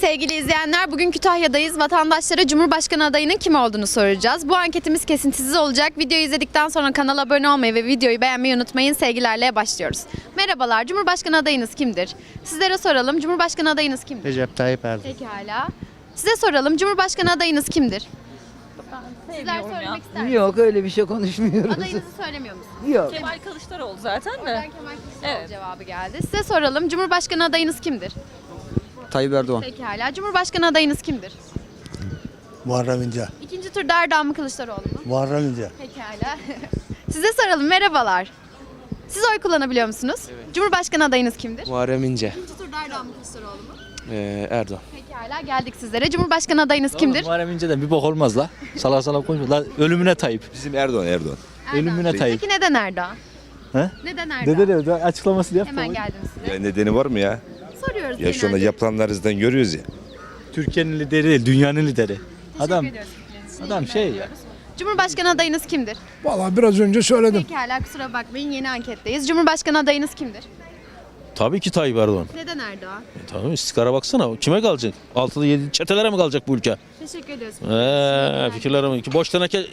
Sevgili izleyenler bugün Kütahya'dayız. Vatandaşlara Cumhurbaşkanı adayının kim olduğunu soracağız. Bu anketimiz kesintisiz olacak. Videoyu izledikten sonra kanala abone olmayı ve videoyu beğenmeyi unutmayın. Sevgilerle başlıyoruz. Merhabalar. Cumhurbaşkanı adayınız kimdir? Sizlere soralım. Cumhurbaşkanı adayınız kimdir? Recep Tayyip Erdoğan. Pekala. Size soralım. Cumhurbaşkanı adayınız kimdir? Sizler söylemek ister misiniz? Yok öyle bir şey konuşmuyoruz. Adayınızı söylemiyor musunuz? Yok. Kemal Kılıçdaroğlu zaten de. Oradan Kemal Kılıçdaroğlu Evet. cevabı geldi. Size soralım. Cumhurbaşkanı adayınız kimdir? Tayyip Erdoğan. Pekala. Cumhurbaşkanı adayınız kimdir? Muharrem İnce. İkinci turda Erdoğan mı Kılıçdaroğlu mu? Muharrem İnce. Pekala. Size soralım. Merhabalar. Siz oy kullanabiliyor musunuz? Cumhurbaşkanı adayınız kimdir? Muharrem İnce, İkinci turda Erdoğan mı Kılıçdaroğlu mu? ee, Erdoğan. Pekala geldik sizlere. Cumhurbaşkanı adayınız kimdir? Muharrem İnce'den bir bok olmaz la. Salak salak konuşma. La ölümüne Tayyip. Bizim Erdoğan Erdoğan. Erdoğan. Ölümüne Tayyip. Peki neden Erdoğan? He? Neden Erdoğan? Dede de açıklamasını yap. Hemen geldim size. Ya nedeni var mı ya? Soruyoruz. Ya şu anda genelde. yapılanlarınızdan görüyoruz ya. Türkiye'nin lideri değil, dünyanın lideri. Teşekkür Adam ediyoruz için. adam şey ya. Cumhurbaşkanı adayınız kimdir? Vallahi biraz önce söyledim. Pekala kusura bakmayın yeni anketteyiz. Cumhurbaşkanı adayınız kimdir? Tabii ki Tayyip Erdoğan. Neden Erdoğan? E, tamam istikara baksana. Kime kalacak? Altılı yedi çetelere mi kalacak bu ülke? Teşekkür ediyoruz. Eee fikirlerim. ki Boş teneke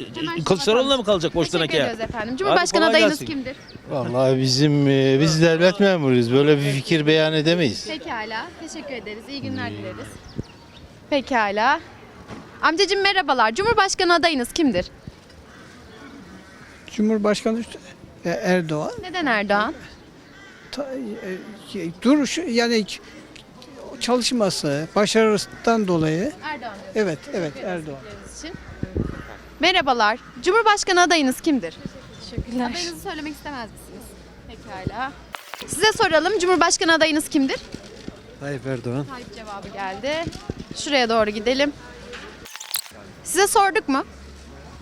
Kılıçdaroğlu'na mı kalacak boş Teşekkür teneke? ediyoruz efendim. Cumhurbaşkanı kolay adayınız gelsin. kimdir? Vallahi bizim e, biz devlet memuruyuz. Böyle bir fikir beyan edemeyiz. Pekala. Teşekkür ederiz. İyi günler dileriz. Pekala. Amcacığım merhabalar. Cumhurbaşkanı adayınız kimdir? Cumhurbaşkanı e, Erdoğan Neden Erdoğan? E, şey, duruş yani çalışması, başarısından dolayı Erdoğan evet evet Erdoğan. için. Merhabalar. Cumhurbaşkanı adayınız kimdir? Teşekkürler. Adayınızı söylemek istemez misiniz? Pekala. Size soralım. Cumhurbaşkanı adayınız kimdir? Tayyip Erdoğan. Tayyip cevabı geldi. Şuraya doğru gidelim. Size sorduk mu?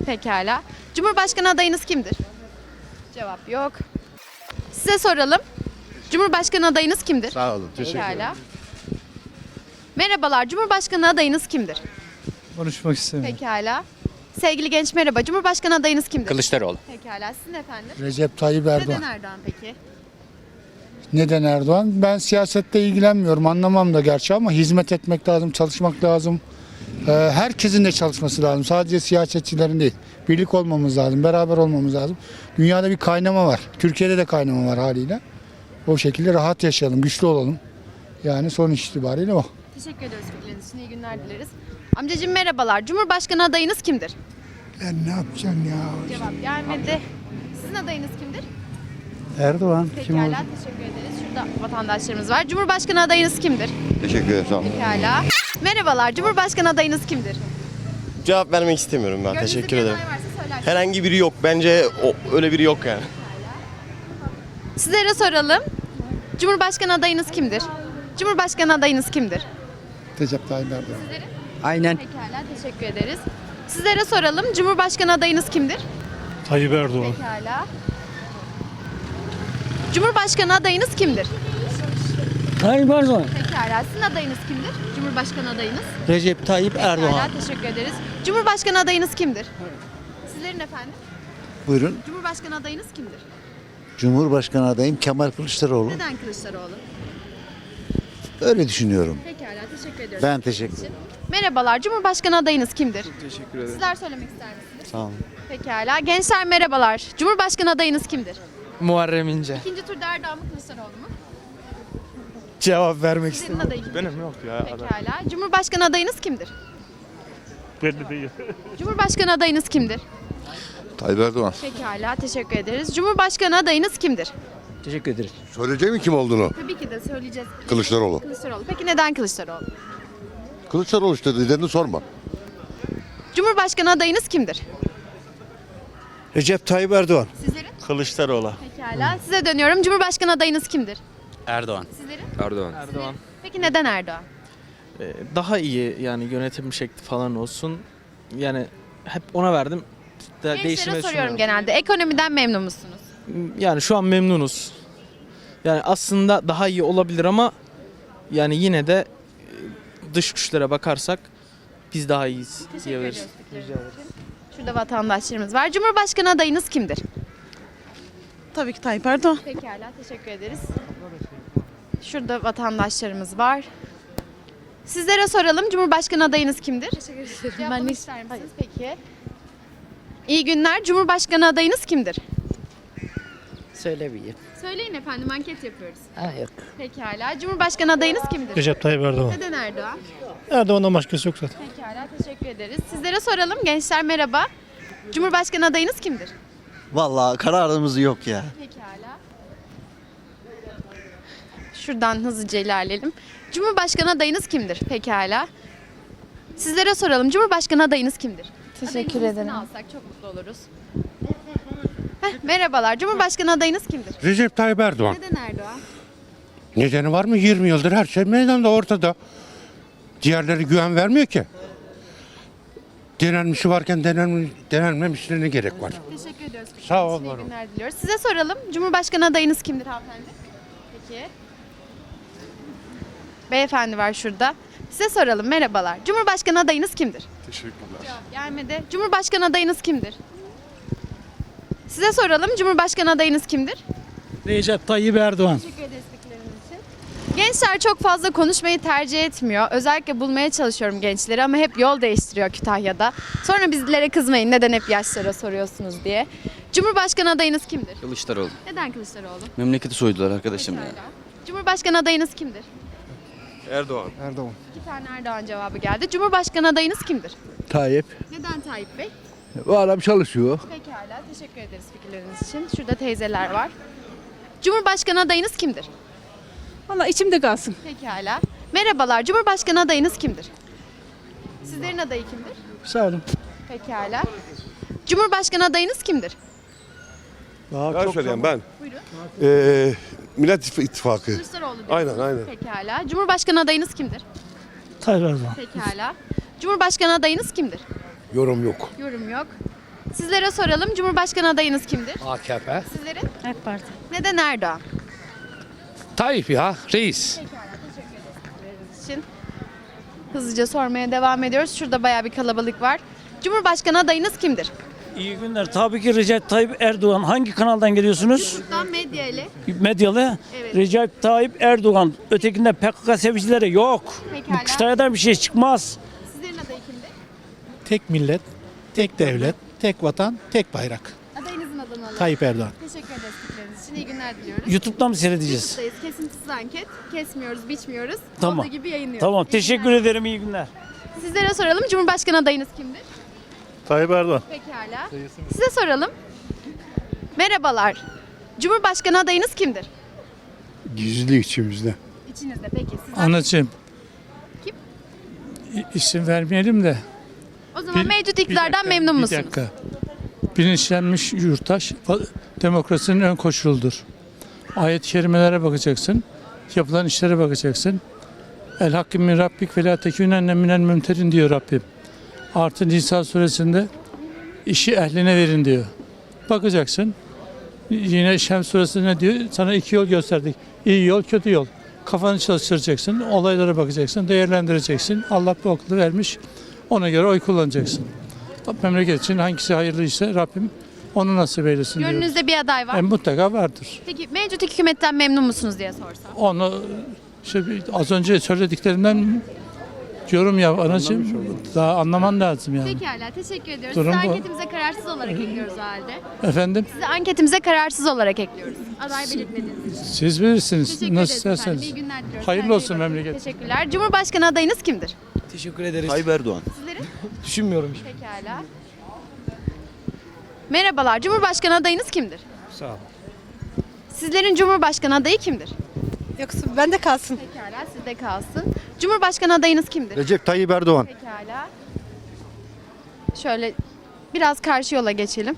Pekala. Cumhurbaşkanı adayınız kimdir? Cevap yok. Size soralım. Cumhurbaşkanı adayınız kimdir? Sağ olun. Pekala. Merhabalar. Cumhurbaşkanı adayınız kimdir? Konuşmak istemiyorum. Pekala. Sevgili genç merhaba. Cumhurbaşkanı adayınız kimdir? Kılıçdaroğlu. Pekala. Sizin efendim? Recep Tayyip Erdoğan. Neden Erdoğan peki? Neden Erdoğan? Ben siyasette ilgilenmiyorum. Anlamam da gerçi ama hizmet etmek lazım, çalışmak lazım. Ee, herkesin de çalışması lazım. Sadece siyasetçilerin değil. Birlik olmamız lazım, beraber olmamız lazım. Dünyada bir kaynama var. Türkiye'de de kaynama var haliyle. O şekilde rahat yaşayalım, güçlü olalım. Yani sonuç itibariyle o. Teşekkür ediyoruz fikirleriniz için. İyi günler dileriz. Amcacığım merhabalar. Cumhurbaşkanı adayınız kimdir? Ben ne yapacağım ya? Cevap gelmedi. Sizin adayınız kimdir? Erdoğan Pekala teşekkür ederiz. Şurada vatandaşlarımız var. Cumhurbaşkanı adayınız kimdir? Teşekkür ederim. Pekala. Merhabalar. Cumhurbaşkanı adayınız kimdir? Cevap vermek istemiyorum ben. Gönlünüzde Teşekkür bir ederim. aday varsa söylersiniz. Herhangi biri yok. Bence o, öyle biri yok yani. Sizlere soralım. Cumhurbaşkanı adayınız kimdir? Cumhurbaşkanı adayınız kimdir? Recep Tayyip Erdoğan. Aynen. Pekala teşekkür ederiz. Sizlere soralım. Cumhurbaşkanı adayınız kimdir? Tayyip Erdoğan. Pekala. Cumhurbaşkanı adayınız kimdir? Tayyip Erdoğan. Pekala. Sizin adayınız kimdir? Cumhurbaşkanı adayınız? Recep Tayyip Pekala teşekkür ederiz. Cumhurbaşkanı adayınız kimdir? Sizlerin efendim? Buyurun. Cumhurbaşkanı adayınız kimdir? Cumhurbaşkanı adayım Kemal Kılıçdaroğlu. Neden Kılıçdaroğlu? Öyle düşünüyorum. Pekala teşekkür ediyoruz. Ben teşekkür ederim. Merhabalar. Cumhurbaşkanı adayınız kimdir? teşekkür ederim. Sizler söylemek ister misiniz? Sağ olun. Pekala. Gençler merhabalar. Cumhurbaşkanı adayınız kimdir? Muharrem İnce. İkinci turda Erdoğan mı Kılıçdaroğlu mu? Cevap vermek Sizin adayınız. Benim yok ya. Pekala. Cumhurbaşkanı adayınız kimdir? Belli değil. Cumhurbaşkanı adayınız kimdir? Tayyip Erdoğan. Pekala. Teşekkür ederiz. Cumhurbaşkanı adayınız kimdir? Teşekkür ederiz. Söyleyecek mi kim olduğunu? Tabii ki de söyleyeceğiz. Kılıçdaroğlu. Kılıçdaroğlu. Peki neden Kılıçdaroğlu? Kılıçdaroğlu işte nedenini sorma. Cumhurbaşkanı adayınız kimdir? Recep Tayyip Erdoğan. Sizlerin? Kılıçdaroğlu. Pekala. Size dönüyorum. Cumhurbaşkanı adayınız kimdir? Erdoğan. Sizlerin? Erdoğan. Erdoğan. Peki neden Erdoğan? Ee, daha iyi yani yönetim şekli falan olsun. Yani hep ona verdim. Da Gençlere değişime soruyorum sunuyorum. genelde. Ekonomiden memnun musunuz? Yani şu an memnunuz. Yani aslında daha iyi olabilir ama yani yine de e, dış güçlere bakarsak biz daha iyiyiz diyebiliriz. Şurada vatandaşlarımız var. Cumhurbaşkanı adayınız kimdir? Tabii ki Tayyip Erdoğan. Pekala teşekkür ederiz. Şurada vatandaşlarımız var. Sizlere soralım. Cumhurbaşkanı adayınız kimdir? Teşekkür ederim. Ben ister misiniz? Peki. İyi günler. Cumhurbaşkanı adayınız kimdir? Söylemeyeyim. Söyleyin efendim anket yapıyoruz. Ha yok. Pekala. Cumhurbaşkanı adayınız kimdir? Recep Tayyip Erdoğan. Neden Erdoğan? Erdoğan'dan başkası yok zaten. Pekala teşekkür ederiz. Sizlere soralım gençler merhaba. Cumhurbaşkanı adayınız kimdir? Vallahi kararımız yok ya. Pekala. Şuradan hızlıca ilerleyelim. Cumhurbaşkanı adayınız kimdir? Pekala. Sizlere soralım. Cumhurbaşkanı adayınız kimdir? Teşekkür Adayınızın ismini alsak çok mutlu oluruz. Heh, merhabalar. Cumhurbaşkanı adayınız kimdir? Recep Tayyip Erdoğan. Neden Erdoğan? Nedeni var mı? 20 yıldır her şey meydanda ortada. Diğerleri güven vermiyor ki. Denenmişi varken denen, denenmemişine ne gerek var? Teşekkür ediyoruz. Sağ olun, İyi var olun. günler diliyoruz. Size soralım. Cumhurbaşkanı adayınız kimdir hanımefendi? Peki. Beyefendi var şurada. Size soralım. Merhabalar. Cumhurbaşkanı adayınız kimdir? Teşekkürler. Gelmedi. Cumhurbaşkanı adayınız kimdir? Size soralım. Cumhurbaşkanı adayınız kimdir? Recep Tayyip Erdoğan. Teşekkür ederiz fikirleriniz için. Gençler çok fazla konuşmayı tercih etmiyor. Özellikle bulmaya çalışıyorum gençleri ama hep yol değiştiriyor Kütahya'da. Sonra bizlere kızmayın neden hep yaşlara soruyorsunuz diye. Cumhurbaşkanı adayınız kimdir? Kılıçdaroğlu. Neden Kılıçdaroğlu? Memleketi soydular arkadaşım ya. Cumhurbaşkanı adayınız kimdir? Erdoğan. Erdoğan. İki tane Erdoğan cevabı geldi. Cumhurbaşkanı adayınız kimdir? Tayyip. Neden Tayyip Bey? Bu adam çalışıyor. Pekala teşekkür ederiz fikirleriniz için. Şurada teyzeler var. Cumhurbaşkanı adayınız kimdir? Valla içimde kalsın. Pekala. Merhabalar. Cumhurbaşkanı adayınız kimdir? Sizlerin adayı kimdir? Sağ olun. Pekala. Cumhurbaşkanı adayınız kimdir? Ben söyleyeyim ben. Buyurun. Ee, Millet İttifakı. Kılıçdaroğlu diyorsunuz. Aynen aynen. Pekala. Cumhurbaşkanı adayınız kimdir? Tayyip Erdoğan. Pekala. Cumhurbaşkanı adayınız kimdir? Yorum yok. Yorum yok. Sizlere soralım. Cumhurbaşkanı adayınız kimdir? AKP. Sizlerin? AK Parti. Neden Erdoğan? Tayyip ya reis. için hızlıca sormaya devam ediyoruz. Şurada bayağı bir kalabalık var. Cumhurbaşkanı adayınız kimdir? İyi günler. Tabii ki Recep Tayyip Erdoğan. Hangi kanaldan geliyorsunuz? Buradan medya ile. Medyalı. Evet. Recep Tayyip Erdoğan. Ötekinde PKK sevicileri yok. Pekala. Bu Kütahya'dan bir şey çıkmaz. Sizlerin adayı kimdir? Tek millet, tek devlet, tek vatan, tek bayrak. Adayınızın adını alalım. Tayyip Erdoğan. Teşekkür ederiz fikirleriniz için. İyi günler diliyoruz. YouTube'dan mı seyredeceğiz? YouTube'dayız. Kesintisiz anket. Kesmiyoruz, biçmiyoruz. Tamam. Olduğu gibi yayınlıyoruz. Tamam. İyi Teşekkür günler. ederim. İyi günler. Sizlere soralım. Cumhurbaşkanı adayınız kimdir? Tayyip Erdoğan. Pekala. Size soralım. Merhabalar. Cumhurbaşkanı adayınız kimdir? Gizli içimizde. İçinizde peki. Siz Anacığım. Kim? İsim vermeyelim de. o zaman mevcut iktidardan memnun musunuz? Bilinçlenmiş yurttaş demokrasinin ön koşuludur. Ayet-i kerimelere bakacaksın. Yapılan işlere bakacaksın. El hakkı min rabbik ve la tekûnenne minel mümterin diyor Rabbim. Artı Nisa suresinde işi ehline verin diyor. Bakacaksın. Yine Şems suresinde ne diyor? Sana iki yol gösterdik. İyi yol, kötü yol. Kafanı çalıştıracaksın, olaylara bakacaksın, değerlendireceksin. Allah bu aklı vermiş. Ona göre oy kullanacaksın. Memleket için hangisi hayırlıysa Rabbim onu nasip eylesin diyor. Gönlünüzde bir aday var. E, mutlaka vardır. Peki mevcut hükümetten memnun musunuz diye sorsam. Onu işte bir- az önce söylediklerimden yorum yap anacığım. Daha anlaman lazım yani. Pekala teşekkür ediyoruz. Durum Sizi bu. anketimize kararsız olarak ekliyoruz o halde. Efendim Sizi anketimize kararsız olarak ekliyoruz. Aday belirtmediğiniz için. siz bilirsiniz. Teşekkür Nasıl ederiz efendim. isterseniz. İyi günler diliyoruz. Hayırlı Kendinize olsun iyi bakın. memleket. Teşekkürler. Cumhurbaşkanı adayınız kimdir? Teşekkür ederiz. Tayyip Erdoğan. Sizlerin? Düşünmüyorum. Pekala. Merhabalar. Cumhurbaşkanı adayınız kimdir? Sağ ol. Sizlerin Cumhurbaşkanı adayı kimdir? Yoksa bende kalsın. Pekala sizde kalsın. Cumhurbaşkanı adayınız kimdir? Recep Tayyip Erdoğan. Pekala. Şöyle biraz karşı yola geçelim.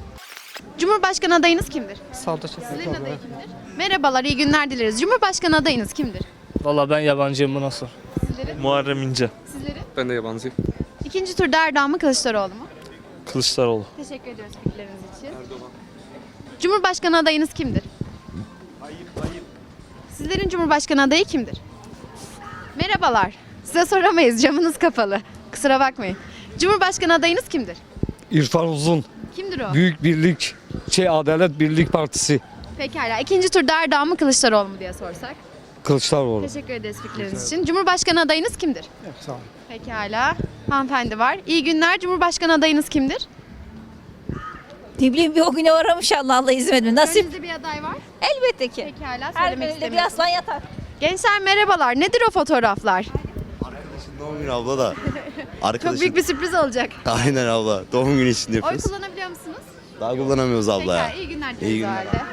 Cumhurbaşkanı adayınız kimdir? Sizlerin adayı kimdir? Merhabalar, iyi günler dileriz. Cumhurbaşkanı adayınız kimdir? Valla ben yabancıyım bu nasıl? Sizlerin? Muharrem İnce. Sizlerin? Ben de yabancıyım. İkinci turda Erdoğan mı Kılıçdaroğlu mu? Kılıçdaroğlu. Teşekkür ediyoruz fikirleriniz için. Cumhurbaşkanı adayınız kimdir? Sizlerin Cumhurbaşkanı adayı kimdir? Merhabalar. Size soramayız. Camınız kapalı. Kusura bakmayın. Cumhurbaşkanı adayınız kimdir? İrfan Uzun. Kimdir o? Büyük Birlik. Şey Adalet Birlik Partisi. Pekala. İkinci turda Erdoğan mı Kılıçdaroğlu mu diye sorsak. Kılıçdaroğlu. Teşekkür ederiz fikirleriniz için. Cumhurbaşkanı adayınız kimdir? Sağ olun. Pekala. Hanımefendi var. İyi günler. Cumhurbaşkanı adayınız kimdir? Ne bileyim bir o güne uğramış Allah Allah izin etme. Nasip Önünüzde bir aday var. Elbette ki. Pekala. Her Söylemek birinde bir istemiyorum. aslan yatar. Gençler merhabalar. Nedir o fotoğraflar? Doğum günü abla da. Çok büyük bir sürpriz olacak. Aynen abla. Doğum günü için Oy kullanabiliyor musunuz? Daha kullanamıyoruz Pekala. İyi günler İyi o günler. halde.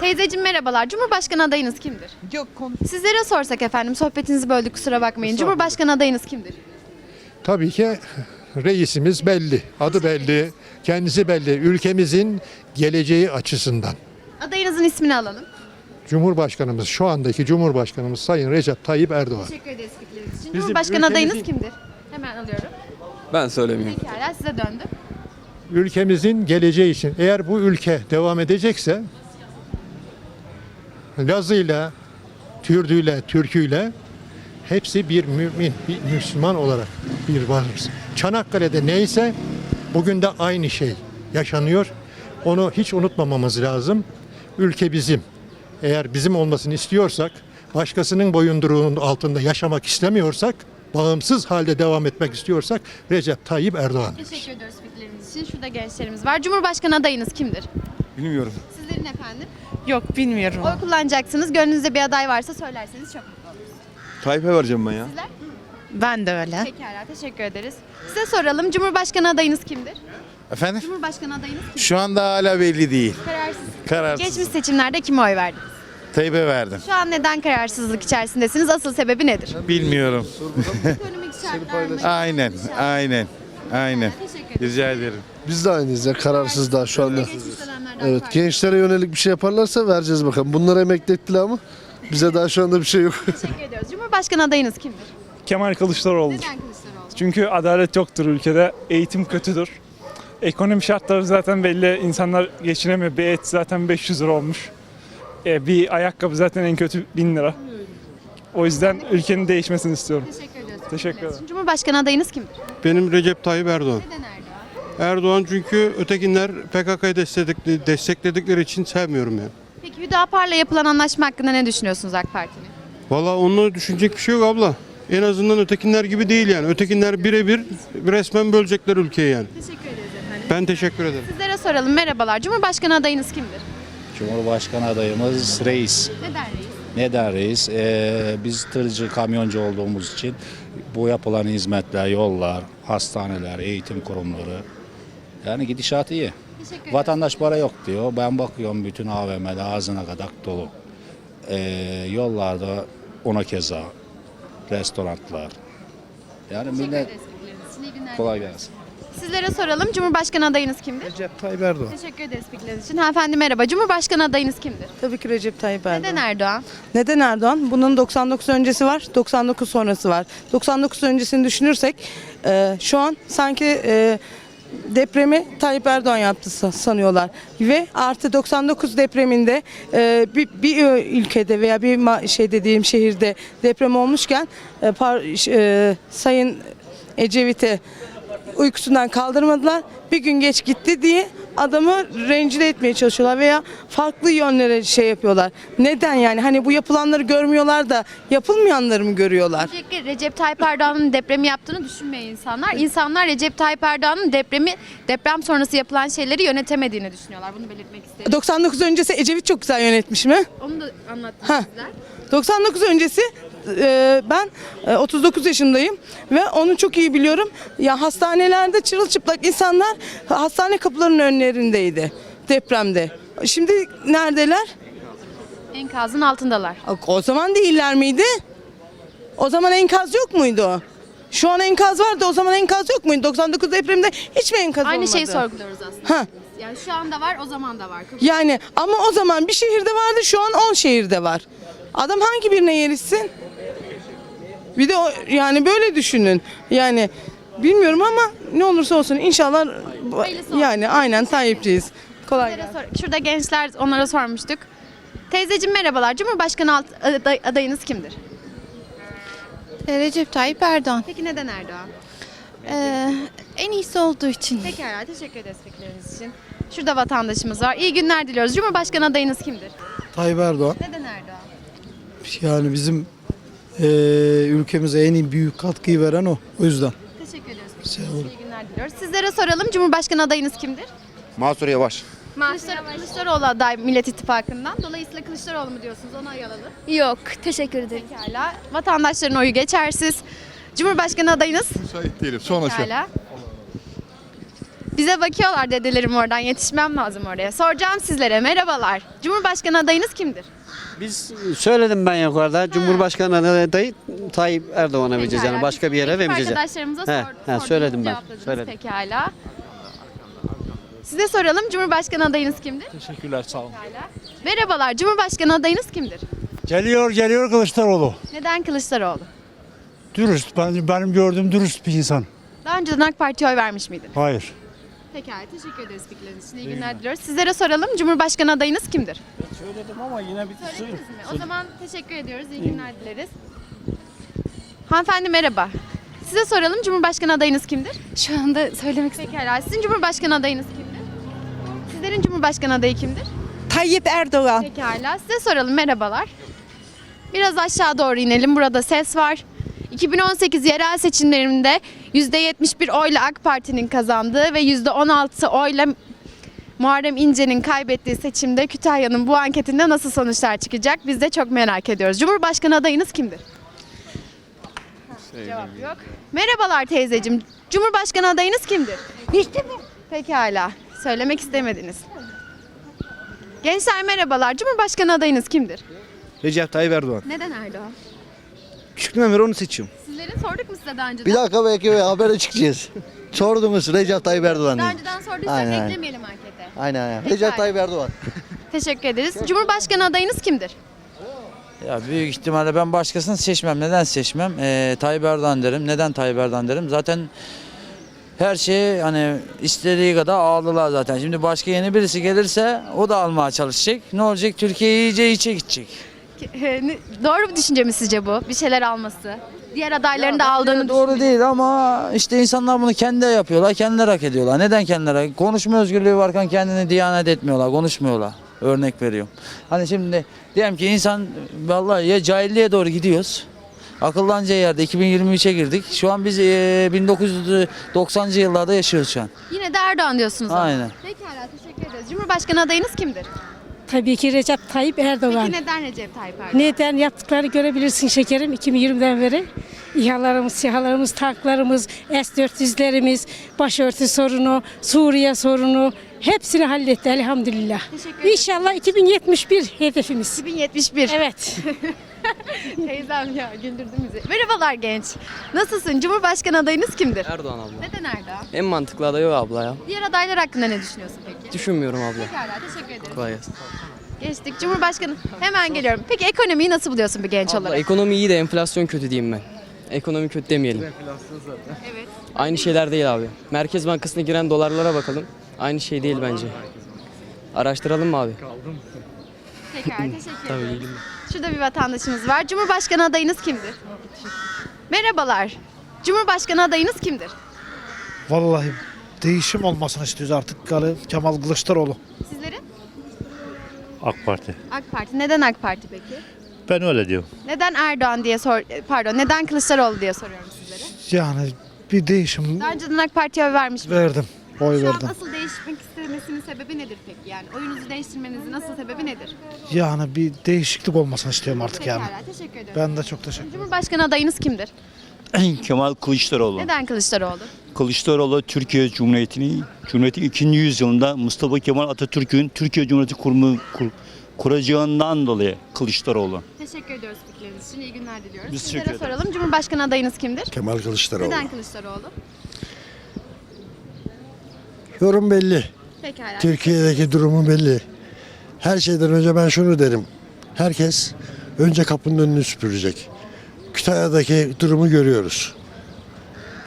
Teyzeciğim merhabalar. Cumhurbaşkanı adayınız kimdir? Yok konu. Sizlere sorsak efendim. Sohbetinizi böldük kusura bakmayın. Cumhurbaşkanı adayınız kimdir? Tabii ki reisimiz belli. Adı belli. Kendisi belli. Ülkemizin geleceği açısından. Adayınızın ismini alalım. Cumhurbaşkanımız, şu andaki Cumhurbaşkanımız Sayın Recep Tayyip Erdoğan. Teşekkür ederiz fikirleriniz için. Bizim Cumhurbaşkanı adayınız ülkemizin- kimdir? Hemen alıyorum. Ben söylemeyeyim. Pekala size döndüm. ülkemizin geleceği için eğer bu ülke devam edecekse Lazıyla, Türdüyle, Türküyle hepsi bir mümin, bir Müslüman olarak bir varız. Çanakkale'de neyse bugün de aynı şey yaşanıyor. Onu hiç unutmamamız lazım. Ülke bizim. Eğer bizim olmasını istiyorsak, başkasının boyunduruğunun altında yaşamak istemiyorsak, bağımsız halde devam etmek istiyorsak Recep Tayyip Erdoğan. Teşekkür ediyoruz fikirleriniz için. Şurada gençlerimiz var. Cumhurbaşkanı adayınız kimdir? Bilmiyorum. Sizlerin efendim. Yok bilmiyorum. Oy kullanacaksınız. Gönlünüzde bir aday varsa söylerseniz çok mutlu oluruz. Tayyip'e vereceğim ben ya. Ben de öyle. Pekala teşekkür ederiz. Size soralım. Cumhurbaşkanı adayınız kimdir? Efendim? Cumhurbaşkanı adayınız kimdir? Şu anda hala belli değil. Kararsız. Kararsız. Geçmiş seçimlerde kime oy verdiniz? Tayyip'e verdim. Şu an neden kararsızlık içerisindesiniz? Asıl sebebi nedir? Bilmiyorum. Ekonomik şartlar mı? Aynen, aynen, aynen. Teşekkür ederim. Rica ederim. Biz de aynıyız ya kararsız daha şu anda. Geçmiş dönemlerden Evet farklı. gençlere yönelik bir şey yaparlarsa vereceğiz bakalım. Bunlar emekli ettiler ama bize daha şu anda bir şey yok. Teşekkür ediyoruz. Cumhurbaşkanı adayınız kimdir? Kemal Kılıçdaroğlu. Neden Kılıçdaroğlu? Çünkü adalet yoktur ülkede. Eğitim kötüdür. Ekonomi şartları zaten belli. İnsanlar geçinemiyor. Bir et zaten 500 lira olmuş. E, bir ayakkabı zaten en kötü 1000 lira. O yüzden ülkenin değişmesini istiyorum. Teşekkür ediyoruz. Teşekkür ederim. Cumhurbaşkanı adayınız kimdir? Benim Recep Tayyip Erdoğan. Neden Erdoğan? Erdoğan çünkü ötekinler PKK'yı destekledikleri, destekledikleri için sevmiyorum yani. Peki Hüdapar'la yapılan anlaşma hakkında ne düşünüyorsunuz AK Parti'nin? Valla onunla düşünecek bir şey yok abla. En azından ötekinler gibi değil yani. Ötekinler birebir resmen bölecekler ülkeyi yani. Teşekkür ederiz. Ben teşekkür ederim. Sizlere soralım. Merhabalar. Cumhurbaşkanı adayınız kimdir? Cumhurbaşkanı adayımız reis. Neden reis? Neden reis? Ee, biz tırcı, kamyoncu olduğumuz için bu yapılan hizmetler, yollar, hastaneler, eğitim kurumları yani gidişat iyi. Teşekkür ederim. Vatandaş para yok diyor. Ben bakıyorum bütün AVM'de ağzına kadar dolu. Ee, yollarda ona keza restoranlar. Yani Teşekkür millet ederiz. İyi günler. kolay gelsin. Sizlere soralım. Cumhurbaşkanı adayınız kimdir? Recep Tayyip Erdoğan. Teşekkür ederiz fikirleriniz için. Hanımefendi merhaba. Cumhurbaşkanı adayınız kimdir? Tabii ki Recep Tayyip Erdoğan. Neden Erdoğan? Neden Erdoğan? Bunun 99 öncesi var, 99 sonrası var. 99 öncesini düşünürsek e, şu an sanki e, depremi Tayyip Erdoğan yaptı sa- sanıyorlar. Ve artı 99 depreminde e, bir, bir ülkede veya bir ma- şey dediğim şehirde deprem olmuşken e, par- e, Sayın Ecevit'e uykusundan kaldırmadılar. Bir gün geç gitti diye adamı rencide etmeye çalışıyorlar veya farklı yönlere şey yapıyorlar. Neden yani? Hani bu yapılanları görmüyorlar da yapılmayanları mı görüyorlar? Öncelikle Recep Tayyip Erdoğan'ın depremi yaptığını düşünmeyen insanlar. İnsanlar Recep Tayyip Erdoğan'ın depremi deprem sonrası yapılan şeyleri yönetemediğini düşünüyorlar. Bunu belirtmek isterim. 99 öncesi Ecevit çok güzel yönetmiş mi? Onu da anlattım Ha. sizler. 99 öncesi e, ben e, 39 yaşındayım ve onu çok iyi biliyorum. Ya hastanelerde çırılçıplak insanlar hastane kapılarının önlerindeydi depremde. Şimdi neredeler? Enkazın altındalar. O zaman değiller miydi? O zaman enkaz yok muydu? Şu an enkaz vardı o zaman enkaz yok muydu? 99 depremde hiç mi enkaz Aynı olmadı? şeyi sorguluyoruz aslında. Ha. Yani şu anda var, o zaman da var. Yani ama o zaman bir şehirde vardı şu an 10 şehirde var. Adam hangi birine yerişsin? Bir de o, yani böyle düşünün. Yani bilmiyorum ama ne olursa olsun inşallah Hayırlısı yani aynen Tayyipçiyiz. Kolay gelsin. Şurada gençler onlara sormuştuk. Teyzeciğim merhabalar. Cumhurbaşkanı alt- aday- adayınız kimdir? Recep Tayyip Erdoğan. Peki neden Erdoğan? en iyisi olduğu için. Pekala teşekkür ederiz fikirleriniz için. Şurada vatandaşımız var. İyi günler diliyoruz. Cumhurbaşkanı adayınız kimdir? Tayyip Erdoğan. Neden Erdoğan? Yani bizim eee, ülkemize en büyük katkıyı veren o. O yüzden. Teşekkür ediyoruz. İyi günler diliyoruz. Sizlere soralım. Cumhurbaşkanı adayınız kimdir? Mansur Yavaş. Kılıçdaroğlu, Kılıçdaroğlu aday Millet İttifakı'ndan. Dolayısıyla Kılıçdaroğlu mu diyorsunuz? Ona oy alalım. Yok, teşekkür ederim. Pekala. Vatandaşların oyu geçersiz. Cumhurbaşkanı adayınız? Müsait değilim. Sonra Pekala. Bize bakıyorlar dedelerim oradan. Yetişmem lazım oraya. Soracağım sizlere. Merhabalar. Cumhurbaşkanı adayınız kimdir? Biz söyledim ben yukarıda. Cumhurbaşkanı adayı Tayyip Erdoğan'a vereceğiz yani başka bir yere vermeyeceğiz. Arkadaşlarımıza He, sor, he, söyledim ben, cevapladınız. söyledim. Pekala. Size soralım. Cumhurbaşkanı adayınız kimdir? Teşekkürler sağ olun. Pekala. Merhabalar. Cumhurbaşkanı adayınız kimdir? Geliyor geliyor Kılıçdaroğlu. Neden Kılıçdaroğlu? Dürüst. Ben, benim gördüğüm dürüst bir insan. Daha önceden AK Parti'ye oy vermiş miydiniz? Hayır. Pekala. Teşekkür ederiz fikirleriniz için. İyi günler diliyoruz. Sizlere soralım. Cumhurbaşkanı adayınız kimdir? Söyledim ama yine bir Söylediniz mi? O zaman teşekkür ediyoruz. İyi günler dileriz. Hanımefendi merhaba. Size soralım. Cumhurbaşkanı adayınız kimdir? Şu anda söylemek istedim. Pekala. Sizin Cumhurbaşkanı adayınız kimdir? Sizlerin Cumhurbaşkanı adayı kimdir? Tayyip Erdoğan. Pekala. Size soralım. Merhabalar. Biraz aşağı doğru inelim. Burada ses var. 2018 yerel seçimlerinde %71 oyla AK Parti'nin kazandığı ve %16 oyla Muharrem İnce'nin kaybettiği seçimde Kütahya'nın bu anketinde nasıl sonuçlar çıkacak? Biz de çok merak ediyoruz. Cumhurbaşkanı adayınız kimdir? Cevap yok. Merhabalar teyzeciğim. Cumhurbaşkanı adayınız kimdir? İşte bu. Pekala. Söylemek istemediniz. Gençler merhabalar. Cumhurbaşkanı adayınız kimdir? Recep Tayyip Erdoğan. Neden Erdoğan? Küçüklüğümden beri onu seçiyorum. Sizlerin sorduk mu size daha önceden? Bir dakika belki habere çıkacağız. Sordunuz Recep Tayyip Erdoğan Daha diye. önceden sorduysak Aynen, aynen. eklemeyelim ankete. Aynen aynen. Recep Tayyip Erdoğan. Teşekkür ederiz. Cumhurbaşkanı adayınız kimdir? Ya büyük ihtimalle ben başkasını seçmem. Neden seçmem? Ee, Tayyip Erdoğan derim. Neden Tayyip Erdoğan derim? Zaten her şeyi hani istediği kadar aldılar zaten. Şimdi başka yeni birisi gelirse o da almaya çalışacak. Ne olacak? Türkiye iyice içe gidecek. Doğru bir düşünce mi sizce bu? Bir şeyler alması. Diğer adayların da aldığını Doğru değil ama işte insanlar bunu kendi yapıyorlar, kendileri hak ediyorlar. Neden kendileri? Konuşma özgürlüğü varken kendini diyanet etmiyorlar, konuşmuyorlar. Örnek veriyorum. Hani şimdi diyelim ki insan vallahi ya cahilliğe doğru gidiyoruz. Akıllanca yerde 2023'e girdik. Şu an biz eee, 1990'cı yıllarda yaşıyoruz şu an. Yine de Erdoğan diyorsunuz ama. Aynen. Pekala teşekkür ederiz. Cumhurbaşkanı adayınız kimdir? Tabii ki Recep Tayyip Erdoğan. Peki neden Recep Tayyip Erdoğan? Neden yaptıkları görebilirsin şekerim 2020'den beri. İHA'larımız, SİHA'larımız, tanklarımız, S-400'lerimiz, başörtü sorunu, Suriye sorunu hepsini halletti elhamdülillah. Teşekkür ederim. İnşallah 2071 hedefimiz. 2071. Evet. Teyzem ya güldürdün bizi. Merhabalar genç. Nasılsın? Cumhurbaşkanı adayınız kimdir? Erdoğan abla. Neden Erdoğan? En mantıklı aday o abla ya. Diğer adaylar hakkında ne düşünüyorsun peki? Düşünmüyorum abla. Pekala teşekkür ederiz. Kolay gelsin. Geçtik. Cumhurbaşkanı hemen geliyorum. Peki ekonomiyi nasıl buluyorsun bir genç olarak? ekonomi iyi de enflasyon kötü diyeyim ben. Ekonomi kötü demeyelim. Evet. Aynı şeyler değil abi. Merkez Bankası'na giren dolarlara bakalım. Aynı şey değil bence. Araştıralım mı abi? Pekala teşekkür ederim. Şurada bir vatandaşımız var. Cumhurbaşkanı adayınız kimdir? Merhabalar. Cumhurbaşkanı adayınız kimdir? Vallahi değişim olmasını istiyoruz artık Kemal Kılıçdaroğlu. Sizlerin? AK Parti. AK Parti. Neden AK Parti peki? Ben öyle diyorum. Neden Erdoğan diye sor pardon neden Kılıçdaroğlu diye soruyorum sizlere. Yani bir değişim Daha önceden AK Parti'ye oy vermiş miydiniz? verdim. Oy Şu an verdim. asıl değişmek istemesinin sebebi nedir peki? Yani oyunuzu değiştirmenizin asıl sebebi nedir? Yani bir değişiklik olmasını istiyorum artık Pekala teşekkür ederim. Ben de çok teşekkür Cumhurbaşkanı adayınız kimdir? Kemal Kılıçdaroğlu. Neden Kılıçdaroğlu? Kılıçdaroğlu Türkiye Cumhuriyeti'ni Cumhuriyet'in 2. yüzyılında Mustafa Kemal Atatürk'ün Türkiye Cumhuriyeti kurumu kur- kuracağından dolayı Kılıçdaroğlu. Teşekkür ediyoruz fikirleriniz için. İyi günler diliyoruz. Biz Sizlere teşekkür ederiz. soralım. Cumhurbaşkanı adayınız kimdir? Kemal Kılıçdaroğlu. Neden Kılıçdaroğlu? Yorum belli. Pekala. Türkiye'deki durumu belli. Her şeyden önce ben şunu derim. Herkes önce kapının önünü süpürecek. Kütahya'daki durumu görüyoruz.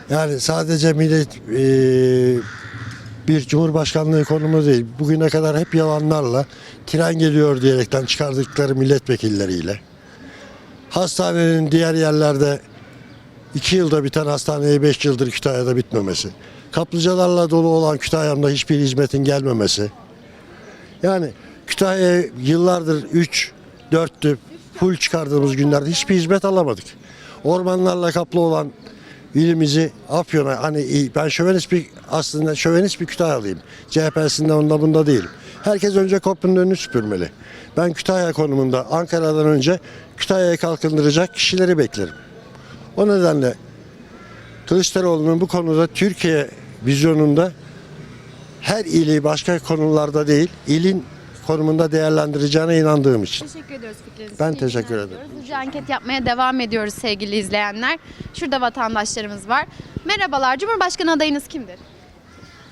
Yani sadece millet eee, bir cumhurbaşkanlığı konumu değil. Bugüne kadar hep yalanlarla tren geliyor diyerekten çıkardıkları milletvekilleriyle. Hastanenin diğer yerlerde iki yılda biten hastaneye beş yıldır Kütahya'da bitmemesi. Kaplıcalarla dolu olan Kütahya'mda hiçbir hizmetin gelmemesi. Yani Kütahya yıllardır 3, 4'tü pul çıkardığımız günlerde hiçbir hizmet alamadık. Ormanlarla kaplı olan ilimizi Afyon'a hani ben şövenist bir aslında şövenist bir Kütahyalıyım. CHP'sinde onda bunda değilim. Herkes önce kapının önünü süpürmeli. Ben Kütahya konumunda Ankara'dan önce Kütahya'yı kalkındıracak kişileri beklerim. O nedenle Kılıçdaroğlu'nun bu konuda Türkiye vizyonunda her ili başka konularda değil, ilin konumunda değerlendireceğine inandığım için. Teşekkür ediyoruz fikriniz Ben için. Teşekkür ederim. Hızlıca anket yapmaya devam ediyoruz sevgili izleyenler. Şurada vatandaşlarımız var. Merhabalar. Cumhurbaşkanı adayınız kimdir?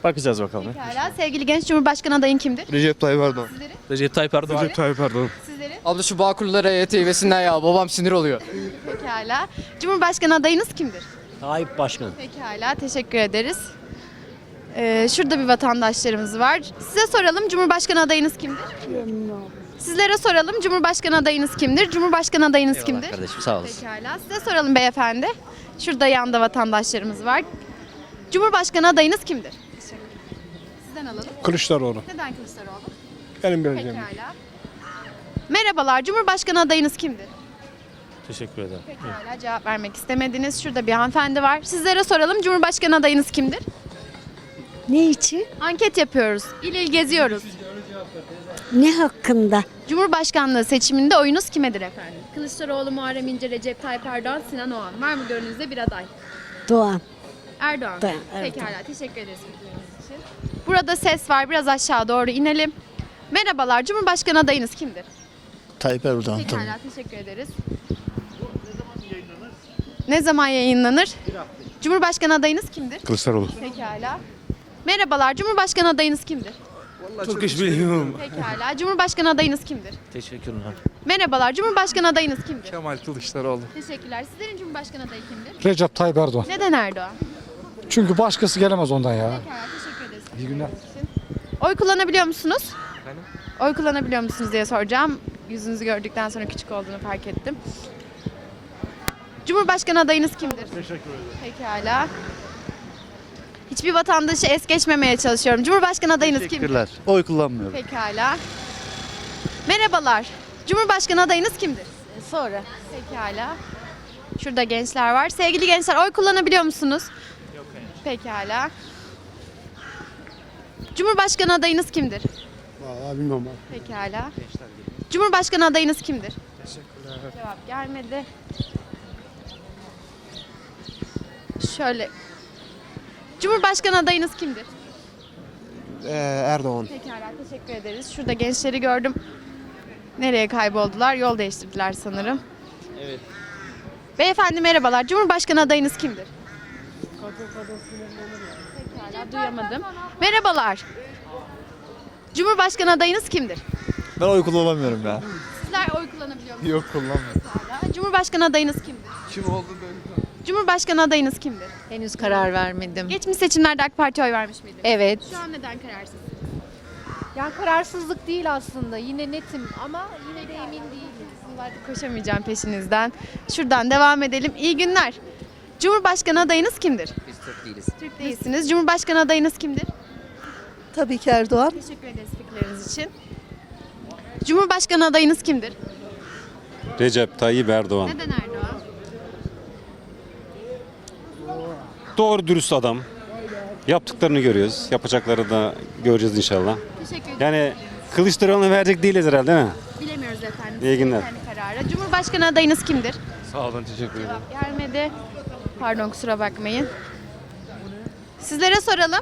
Bakacağız bakalım. Pekala. Sevgili genç Cumhurbaşkanı adayın kimdir? Recep Tayyip Erdoğan. Recep Tayyip Erdoğan. Recep Tayyip Erdoğan. Sizleri? Abla şu Bağkurlara EYT üyesinden ya babam sinir oluyor. Pekala. Cumhurbaşkanı adayınız kimdir? Tayyip Başkan. Pekala. Teşekkür ederiz. Ee, şurada bir vatandaşlarımız var. Size soralım. Cumhurbaşkanı adayınız kimdir? Sizlere soralım. Cumhurbaşkanı adayınız kimdir? Cumhurbaşkanı adayınız kimdir? Kardeşim sağ olasın. Pekala. Size soralım beyefendi. Şurada yanda vatandaşlarımız var. Cumhurbaşkanı adayınız kimdir? Sizden alalım. Kılıçdaroğlu. Neden Kılıçdaroğlu? Benim bileceğim. Pekala. Merhabalar. Cumhurbaşkanı adayınız kimdir? Teşekkür ederim. Pekala cevap vermek istemediniz. Şurada bir hanımefendi var. Sizlere soralım. Cumhurbaşkanı adayınız kimdir? Ne için? Anket yapıyoruz. İl il geziyoruz. Ne hakkında? Cumhurbaşkanlığı seçiminde oyunuz kimedir efendim? Kılıçdaroğlu, Muharrem İnce, Recep Tayyip Erdoğan, Sinan Oğan. Var mı gönlünüzde bir aday? Doğan. Erdoğan. Doğan, Erdoğan. Pekala teşekkür ederiz için. Burada ses var. Biraz aşağı doğru inelim. Merhabalar. Cumhurbaşkanı adayınız kimdir? Tayyip Erdoğan Pekala teşekkür ederiz. Ne zaman yayınlanır? Cumhurbaşkanı adayınız kimdir? Kılıçdaroğlu. Pekala. Merhabalar. Cumhurbaşkanı adayınız kimdir? Çok iş bilmiyorum. Pekala. Cumhurbaşkanı adayınız kimdir? Teşekkürler. Merhabalar. Cumhurbaşkanı adayınız kimdir? Kemal Kılıçdaroğlu. Teşekkürler. Sizlerin Cumhurbaşkanı adayı kimdir? Recep Tayyip Erdoğan. Neden Erdoğan? Çünkü başkası gelemez ondan ya. Pekala teşekkür ederiz. İyi günler. Oy kullanabiliyor musunuz? Oy kullanabiliyor musunuz diye soracağım. Yüzünüzü gördükten sonra küçük olduğunu fark ettim. Cumhurbaşkanı adayınız kimdir? Teşekkür ederim. Pekala. Hiçbir vatandaşı es geçmemeye çalışıyorum. Cumhurbaşkanı adayınız kimdir? Oy kullanmıyorum. Pekala. Merhabalar. Cumhurbaşkanı adayınız kimdir? Sonra. Pekala. Şurada gençler var. Sevgili gençler oy kullanabiliyor musunuz? Yok Pekala. Cumhurbaşkanı adayınız kimdir? Vallahi bilmem. Pekala. Cumhurbaşkanı adayınız kimdir? Teşekkürler. Cevap gelmedi. Şöyle. Cumhurbaşkanı adayınız kimdir? Erdoğan. Pekala teşekkür ederiz. Şurada gençleri gördüm. Nereye kayboldular? Yol değiştirdiler sanırım. Evet. Beyefendi merhabalar. Cumhurbaşkanı adayınız kimdir? Pekala duyamadım. Merhabalar. Cumhurbaşkanı adayınız kimdir? Ben oy kullanamıyorum ya. Sizler oy kullanabiliyor musunuz? Yok kullanmıyorum. Pekala. Cumhurbaşkanı adayınız kimdir? Kim oldu Cumhurbaşkanı adayınız kimdir? Henüz karar vermedim. Geçmiş seçimlerde AK Parti'ye oy vermiş miydiniz? Evet. Şu an neden kararsız? Ya kararsızlık değil aslında. Yine netim ama yine de emin değilim. Artık koşamayacağım peşinizden. Şuradan devam edelim. İyi günler. Cumhurbaşkanı adayınız kimdir? Biz Türk değiliz. Türk değilsiniz. Cumhurbaşkanı adayınız kimdir? Tabii ki Erdoğan. Teşekkür ederiz fikirleriniz için. Cumhurbaşkanı adayınız kimdir? Recep Tayyip Erdoğan. Neden Erdoğan? Doğru dürüst adam. Yaptıklarını görüyoruz. Yapacakları da göreceğiz inşallah. Teşekkür ederim. Yani Kılıçdaroğlu'na verecek değiliz herhalde değil mi? Bilemiyoruz efendim. İyi günler. Kendi kararı. Cumhurbaşkanı adayınız kimdir? Sağ olun teşekkür ederim. Cevap gelmedi. Pardon kusura bakmayın. Sizlere soralım.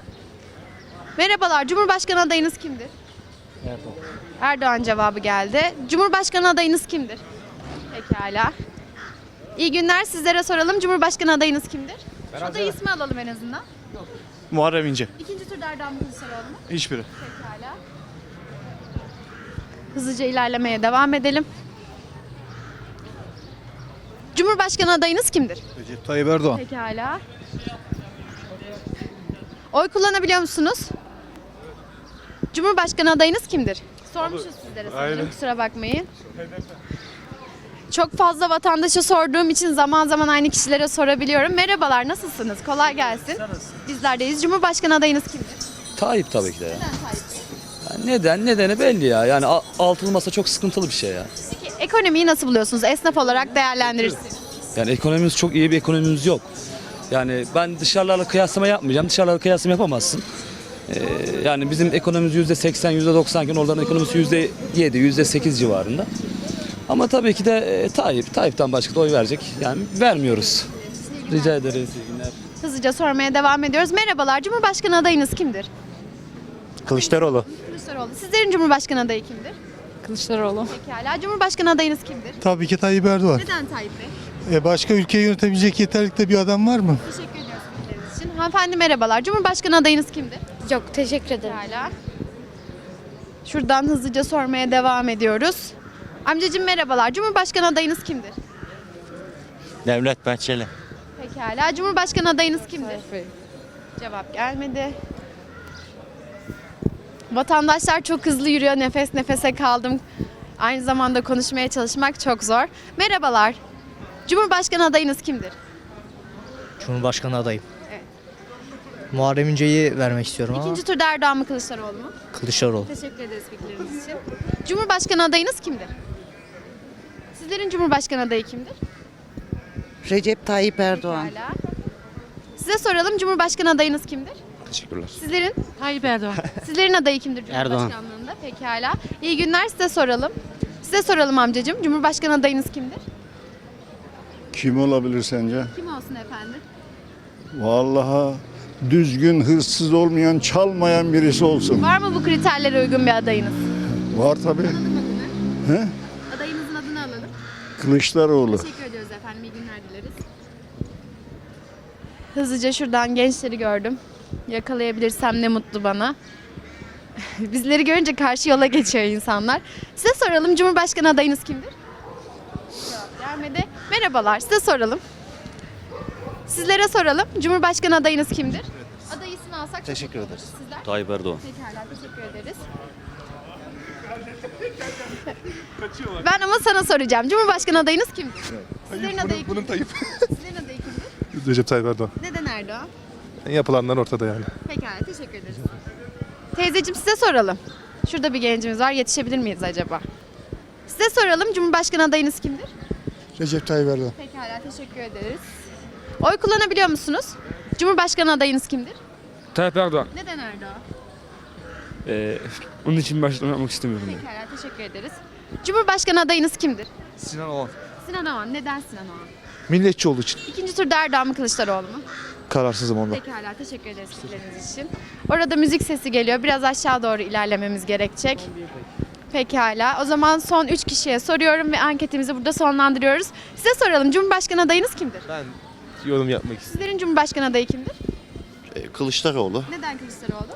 Merhabalar. Cumhurbaşkanı adayınız kimdir? Erdoğan. Erdoğan cevabı geldi. Cumhurbaşkanı adayınız kimdir? Pekala. İyi günler. Sizlere soralım. Cumhurbaşkanı adayınız kimdir? Şurada ismi alalım en azından. Muharrem İnce. İkinci turda Erdoğan mı Kılıçdaroğlu mu? Hiçbiri. Pekala. Hızlıca ilerlemeye devam edelim. Cumhurbaşkanı adayınız kimdir? Recep Tayyip Erdoğan. Pekala. Oy kullanabiliyor musunuz? Cumhurbaşkanı adayınız kimdir? Sormuşuz sizlere sanırım kusura bakmayın. Çok fazla vatandaşa sorduğum için zaman zaman aynı kişilere sorabiliyorum. Merhabalar nasılsınız? Kolay gelsin. Bizlerdeyiz. Cumhurbaşkanı adayınız kimdir? Tayyip tabii ki de ya. Neden Tayyip Bey? Neden? Nedeni belli ya. Yani a- altılı masa çok sıkıntılı bir şey ya. Peki Ekonomiyi nasıl buluyorsunuz? Esnaf olarak değerlendirirsiniz. Yani ekonomimiz çok iyi bir ekonomimiz yok. Yani ben dışarılarla kıyaslama yapmayacağım. Dışarılarla kıyaslama yapamazsın. Ee, yani bizim ekonomimiz yüzde 80, yüzde 90 iken onların ekonomisi yüzde 7, yüzde 8 civarında. Ama tabii ki de e, Tayyip, Tayyip'ten başka da oy verecek. Yani vermiyoruz. Rica ederiz. iyi günler. Hızlıca sormaya devam ediyoruz. Merhabalar. Cumhurbaşkanı adayınız kimdir? Kılıçdaroğlu. Kılıçdaroğlu. Sizlerin Cumhurbaşkanı adayı kimdir? Kılıçdaroğlu. Pekala. Cumhurbaşkanı adayınız kimdir? Tabii ki Tayyip Erdoğan. Neden Tayyip Bey? E başka ülkeyi yönetebilecek yeterlikte bir adam var mı? Teşekkür ediyoruz fikirleriniz için. Hanımefendi merhabalar. Cumhurbaşkanı adayınız kimdir? Yok teşekkür ederim. Pekala. Şuradan hızlıca sormaya devam ediyoruz. Amcacığım merhabalar. Cumhurbaşkanı adayınız kimdir? Devlet Bahçeli. Pekala. Cumhurbaşkanı adayınız kimdir? Cevap gelmedi. Vatandaşlar çok hızlı yürüyor. Nefes nefese kaldım. Aynı zamanda konuşmaya çalışmak çok zor. Merhabalar. Cumhurbaşkanı adayınız kimdir? Cumhurbaşkanı adayım. Evet. Muharrem İnce'yi vermek istiyorum İkinci turda Erdoğan mı Kılıçdaroğlu mu? Kılıçdaroğlu. Teşekkür ederiz fikirleriniz için. Cumhurbaşkanı adayınız kimdir? Sizlerin Cumhurbaşkanı adayı kimdir? Recep Tayyip Erdoğan. Pekala. Size soralım Cumhurbaşkanı adayınız kimdir? Teşekkürler. Sizlerin? Tayyip Erdoğan. Sizlerin adayı kimdir Cumhurbaşkanlığında? Pekala. İyi günler size soralım. Size soralım amcacığım. Cumhurbaşkanı adayınız kimdir? Kim olabilir sence? Kim olsun efendim? Vallahi düzgün, hırsız olmayan, çalmayan birisi olsun. Var mı bu kriterlere uygun bir adayınız? Var tabii. He? Kılıçdaroğlu. Teşekkür ediyoruz efendim. İyi günler dileriz. Hızlıca şuradan gençleri gördüm. Yakalayabilirsem ne mutlu bana. Bizleri görünce karşı yola geçiyor insanlar. Size soralım Cumhurbaşkanı adayınız kimdir? Cevap gelmedi. Merhabalar size soralım. Sizlere soralım. Cumhurbaşkanı adayınız kimdir? Aday ismi alsak çok Teşekkür mutlu ederiz. oluruz. Sizler? Tayyip Erdoğan. Pekala teşekkür ederiz. Ben ama sana soracağım. Cumhurbaşkanı adayınız kimdir? Sizlerin adayı kimdir? Bunun Tayyip. Sizlerin adayı kimdir? Recep Tayyip Erdoğan. Neden Erdoğan? Yapılanlar ortada yani. Pekala teşekkür ederiz. Teyzeciğim size soralım. Şurada bir gencimiz var. Yetişebilir miyiz acaba? Size soralım. Cumhurbaşkanı adayınız kimdir? Recep Tayyip Erdoğan. Pekala teşekkür ederiz. Oy kullanabiliyor musunuz? Cumhurbaşkanı adayınız kimdir? Tayyip Erdoğan. Neden Erdoğan? Ee, onun için başlama yapmak istemiyorum. Pekala teşekkür ederiz. Cumhurbaşkanı adayınız kimdir? Sinan Oğan. Sinan Oğan. Neden Sinan Oğan? Milliyetçi olduğu için. İkinci turda Erdoğan mı Kılıçdaroğlu mu? Kararsızım onda. Pekala teşekkür ederiz fikirleriniz için. Orada müzik sesi geliyor. Biraz aşağı doğru ilerlememiz gerekecek. Pekala. O zaman son 3 kişiye soruyorum ve anketimizi burada sonlandırıyoruz. Size soralım. Cumhurbaşkanı adayınız kimdir? Ben yorum yapmak istiyorum. Sizlerin Cumhurbaşkanı adayı kimdir? Kılıçdaroğlu. Neden Kılıçdaroğlu?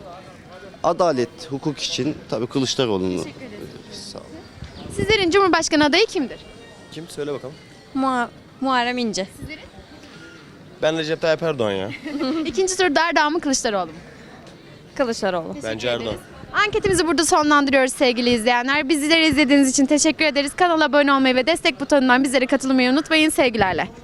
Adalet, hukuk için tabii Kılıçdaroğlu'nu. Teşekkür ederiz. Sizlerin Cumhurbaşkanı adayı kimdir? Kim? Söyle bakalım. Muharrem İnce. Sizlerin? Ben Recep Tayyip Erdoğan ya. İkinci turda Erdoğan mı Kılıçdaroğlu mu? Kılıçdaroğlu. Teşekkür ederiz. Anketimizi burada sonlandırıyoruz sevgili izleyenler. Bizleri izlediğiniz için teşekkür ederiz. Kanala abone olmayı ve destek butonundan bizlere katılmayı unutmayın. Sevgilerle.